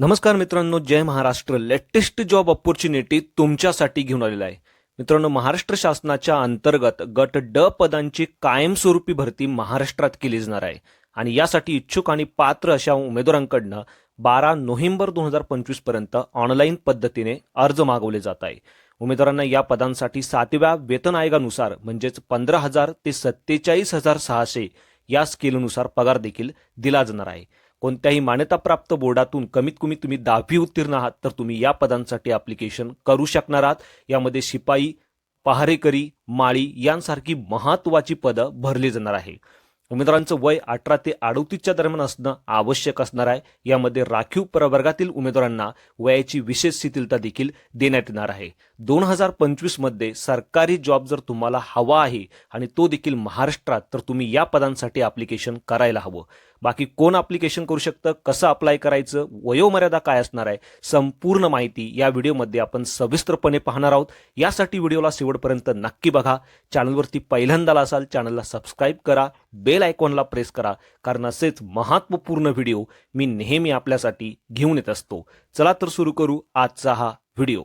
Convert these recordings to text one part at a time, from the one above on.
नमस्कार मित्रांनो जय Maharashtra. Latest job opportunity तुमच्यासाठी घेऊन आलेला आहे. मित्रांनो महाराष्ट्र शासनाच्या अंतर्गत गट ड पदांची कायमस्वरूपी भरती महाराष्ट्रात केली जाणार आहे. आणि यासाठी इच्छुक आणि पात्र अशा उमेदवारांकडनं बारा नोव्हेंबर दोन हजार पंचवीसपर्यंत ऑनलाईन पद्धतीने अर्ज मागवले जात आहे. उमेदवारांना या पदांसाठी सातव्या वेतन आयोगानुसार म्हणजेच पंधरा हजार ते सत्तेचाळीस हजार सहाशे या स्केलनुसार पगार देखील दिला जाणार आहे. कोणत्याही मान्यताप्राप्त बोर्डातून कमीत कमी तुम्ही दहावी उत्तीर्ण आहात तर तुम्ही या पदांसाठी ॲप्लिकेशन करू शकणार आहात. यामध्ये शिपाई पहारेकरी माळी यांसारखी महत्वाची पदं भरली जाणार आहे. उमेदवारांचं वय अठरा ते अडोतीसच्या दरम्यान असणं आवश्यक असणार आहे. यामध्ये राखीव प्रवर्गातील उमेदवारांना वयाची विशेष शिथिलता देखील देण्यात येणार आहे. दोन हजार पंचवीसमध्ये सरकारी जॉब जर तुम्हाला हवा आहे आणि तो देखील महाराष्ट्रात तर तुम्ही या पदांसाठी ॲप्लिकेशन करायला हवं. बाकी कोण ॲप्लिकेशन करू शकतं कसं अप्लाय करायचं वयोमर्यादा काय असणार आहे संपूर्ण माहिती या व्हिडिओमध्ये आपण सविस्तरपणे पाहणार आहोत. यासाठी व्हिडिओला शेवटपर्यंत नक्की बघा. चॅनलवरती पहिल्यांदा असाल चॅनलला सबस्क्राईब करा बेल आयकॉनला प्रेस करा कारण असेच महत्त्वपूर्ण व्हिडिओ मी नेहमी आपल्यासाठी घेऊन येत असतो. चला तर सुरू करू आजचा हा व्हिडिओ.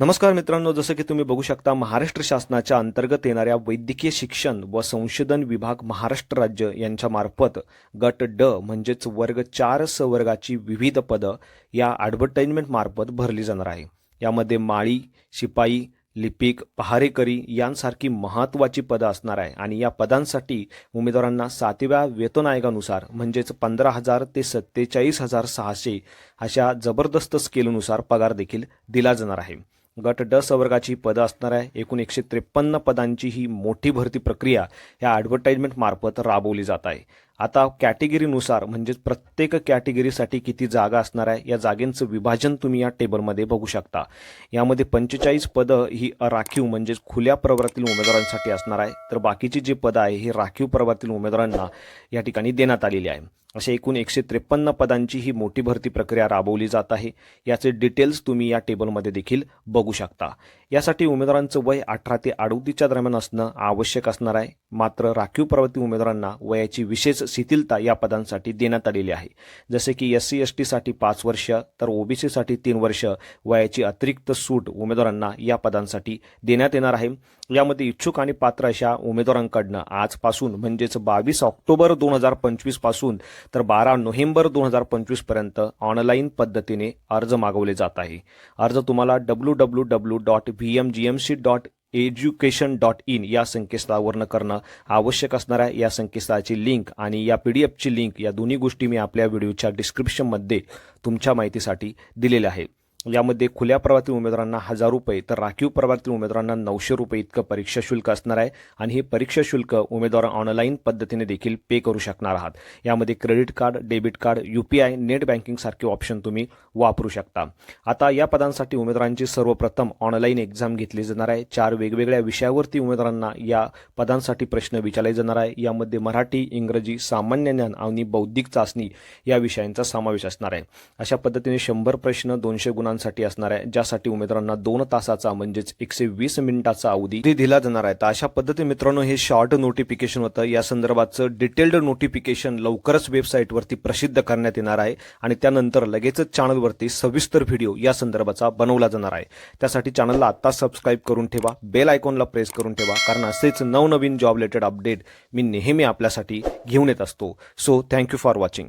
नमस्कार मित्रांनो जसं की तुम्ही बघू शकता महाराष्ट्र शासनाच्या अंतर्गत येणाऱ्या वैद्यकीय शिक्षण व संशोधन विभाग महाराष्ट्र राज्य यांच्या मार्फत गट ड म्हणजेच वर्ग चार स वर्गाची विविध पदं या ॲडव्हर्टाइजमेंट मार्फत भरली जाणार आहे. यामध्ये माळी शिपाई लिपिक पहारेकरी यांसारखी महत्त्वाची पदं असणार आहे आणि या पदांसाठी उमेदवारांना सातव्या वेतन आयोगानुसार म्हणजेच पंधरा हजार ते सत्तेचाळीस हजार सहाशे अशा जबरदस्त स्केलनुसार पगार देखील दिला जाणार आहे. गट ड संवर्गाची पदं असणार आहे. एकूण एकशे त्रेपन्न पदांची ही मोठी भरती प्रक्रिया या ॲडव्हर्टाइजमेंट मार्फत राबवली जात आहे. आता कॅटेगरीनुसार म्हणजेच प्रत्येक कॅटेगरीसाठी किती जागा असणार आहे या जागेंचं विभाजन तुम्ही या टेबलमध्ये बघू शकता. यामध्ये पंचेचाळीस पदं ही राखीव म्हणजेच खुल्या प्रवर्गातील उमेदवारांसाठी असणार आहे. तर बाकीची जी पदं आहे ही राखीव प्रवर्गातील उमेदवारांना या ठिकाणी देण्यात आलेली आहे. अशा एकूण एकशे त्रेपन्न पदांची ही मोठी भरती प्रक्रिया राबवली जात आहे. याचे डिटेल्स तुम्ही या टेबलमध्ये देखील बघू शकता. यासाठी उमेदवारांचं वय अठरा ते अडोतीसच्या दरम्यान असणं आवश्यक असणार आहे. मात्र राखीव प्रवर्ती उमेदवारांना वयाची विशेष शिथिलता या पदांसाठी देण्यात आलेली आहे. जसे की एस सी एस टीसाठी पाच वर्ष तर ओबीसीसाठी तीन वर्ष वयाची अतिरिक्त सूट उमेदवारांना या पदांसाठी देण्यात येणार आहे. यामध्ये इच्छुक आणि पात्र अशा उमेदवारांकडनं आजपासून म्हणजेच बावीस ऑक्टोबर दोन हजार पंचवीसपासून तर बारा नोव्हेंबर दोन हजार पंचवीसपर्यंत ऑनलाईन पद्धतीने अर्ज मागवले जात आहे. अर्ज तुम्हाला W W W dot V M G M C dot education dot in या संकेतस्थळावरनं करणं आवश्यक असणार आहे. या संकेतस्थळाची लिंक आणि या पी डी एफची लिंक या दोन्ही गोष्टी मी आपल्या व्हिडिओच्या डिस्क्रिप्शनमध्ये तुमच्या माहितीसाठी दिलेल्या आहे यामध्ये खुल्या प्रवाहातील उमेदवारांना हजार रुपये तर राखीव प्रवाहातील उमेदवारांना नऊशे रुपये इतकं परीक्षा शुल्क असणार आहे आणि हे परीक्षा शुल्क उमेदवार ऑनलाईन पद्धतीने देखील पे करू शकणार आहात. यामध्ये credit card debit card U P I net banking सारखे ऑप्शन तुम्ही वापरू शकता. आता या पदांसाठी उमेदवारांची सर्वप्रथम ऑनलाईन एक्झाम घेतली जाणार आहे. चार वेगवेगळ्या विषयावरती उमेदवारांना या पदांसाठी प्रश्न विचारले जाणार आहे. यामध्ये मराठी इंग्रजी सामान्य ज्ञान आणि बौद्धिक चाचणी या विषयांचा समावेश असणार आहे. अशा पद्धतीने शंभर प्रश्न दोनशे गुणांसाठी असणार आहे ज्यासाठी उमेदवारांना दोन तासाचा म्हणजेच एकशे वीस मिनिटाचा अवधी दिला जाणार आहे. तर अशा पद्धतीने मित्रांनो हे शॉर्ट नोटिफिकेशन होतं. या संदर्भाचं डिटेल्ड नोटिफिकेशन लवकरच वेबसाईटवरती प्रसिद्ध करण्यात येणार आहे आणि त्यानंतर लगेचच चॅनलवरती सविस्तर व्हिडिओ या संदर्भाचा बनवला जाणार आहे. त्यासाठी चॅनलला आत्ता सबस्क्राईब करून ठेवा बेल आयकॉनला प्रेस करून ठेवा कारण असेच नवनवीन जॉब रिलेटेड अपडेट मी नेहमी आपल्यासाठी घेऊन येत असतो. So thank you for watching